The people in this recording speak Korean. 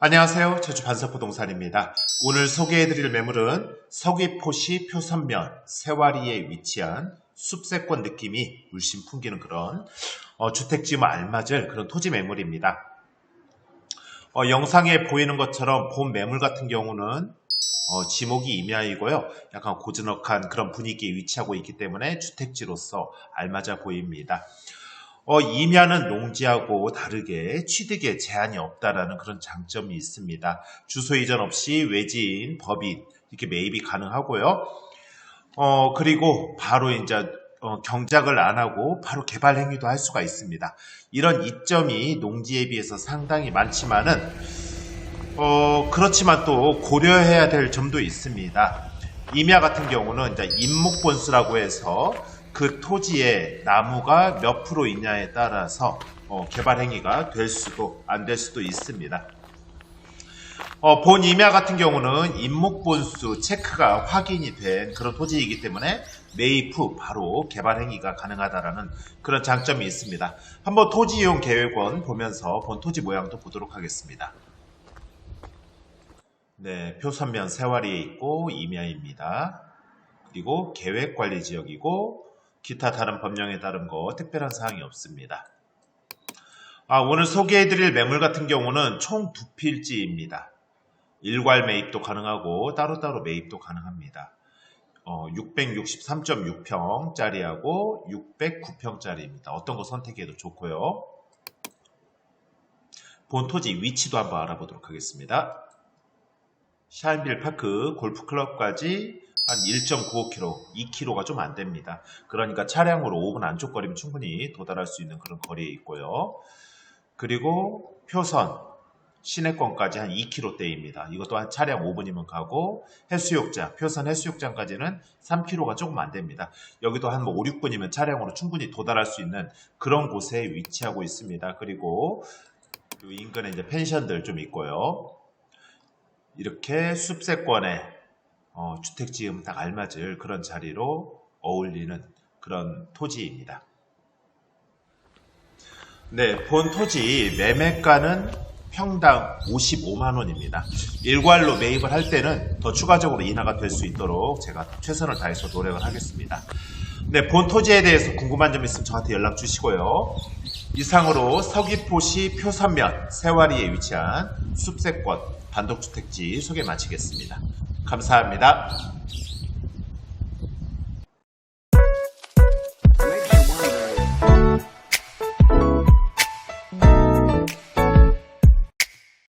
안녕하세요. 제주 반석부동산입니다. 오늘 소개해드릴 매물은 서귀포시 표선면 세와리에 위치한 숲세권 느낌이 물씬 풍기는 그런 어, 주택지음 알맞을 그런 토지 매물입니다. 어, 영상에 보이는 것처럼 본 매물 같은 경우는 어, 지목이 임야이고요. 약간 고즈넉한 그런 분위기에 위치하고 있기 때문에 주택지로서 알맞아 보입니다. 어, 임야는 농지하고 다르게 취득에 제한이 없다라는 그런 장점이 있습니다. 주소 이전 없이 외지인, 법인 이렇게 매입이 가능하고요. 어, 그리고 바로 이제 어, 경작을 안 하고 바로 개발 행위도 할 수가 있습니다. 이런 이점이 농지에 비해서 상당히 많지만은 어, 그렇지만 또 고려해야 될 점도 있습니다. 임야 같은 경우는 이제 임목본수라고 해서 그 토지에 나무가 몇 프로 있냐에 따라서 어, 개발 행위가 될 수도 안 될 수도 있습니다. 어, 본 임야 같은 경우는 임목본수 체크가 확인이 된 그런 토지이기 때문에 매입 후 바로 개발 행위가 가능하다라는 그런 장점이 있습니다. 한번 토지 이용 계획원 보면서 본 토지 모양도 보도록 하겠습니다. 네, 표선면 세와리에 있고 임야입니다. 그리고 계획관리 지역이고 기타 다른 법령에 따른 거 특별한 사항이 없습니다. 아, 오늘 소개해드릴 매물 같은 경우는 총 두 필지입니다. 일괄 매입도 가능하고 따로따로 매입도 가능합니다. 어, 663.6평짜리하고 609평짜리입니다. 어떤 거 선택해도 좋고요. 본 토지 위치도 한번 알아보도록 하겠습니다. 샤인빌 파크 골프클럽까지 한 1.95km, 2km가 좀 안 됩니다. 그러니까 차량으로 5분 안쪽 거리면 충분히 도달할 수 있는 그런 거리에 있고요. 그리고 표선, 시내권까지 한 2km대입니다. 이것도 한 차량 5분이면 가고 해수욕장, 표선 해수욕장까지는 3km가 조금 안 됩니다. 여기도 한 뭐 5, 6분이면 차량으로 충분히 도달할 수 있는 그런 곳에 위치하고 있습니다. 그리고 그 인근에 이제 펜션들 좀 있고요. 이렇게 숲세권에 어, 주택 지음 딱 알맞을 그런 자리로 어울리는 그런 토지입니다. 네, 본 토지 매매가는 평당 55만 원입니다. 일괄로 매입을 할 때는 더 추가적으로 인하가 될 수 있도록 제가 최선을 다해서 노력을 하겠습니다. 네, 본 토지에 대해서 궁금한 점 있으면 저한테 연락 주시고요. 이상으로 서귀포시 표선면 세와리에 위치한 숲세권 단독주택지 소개 마치겠습니다. 감사합니다.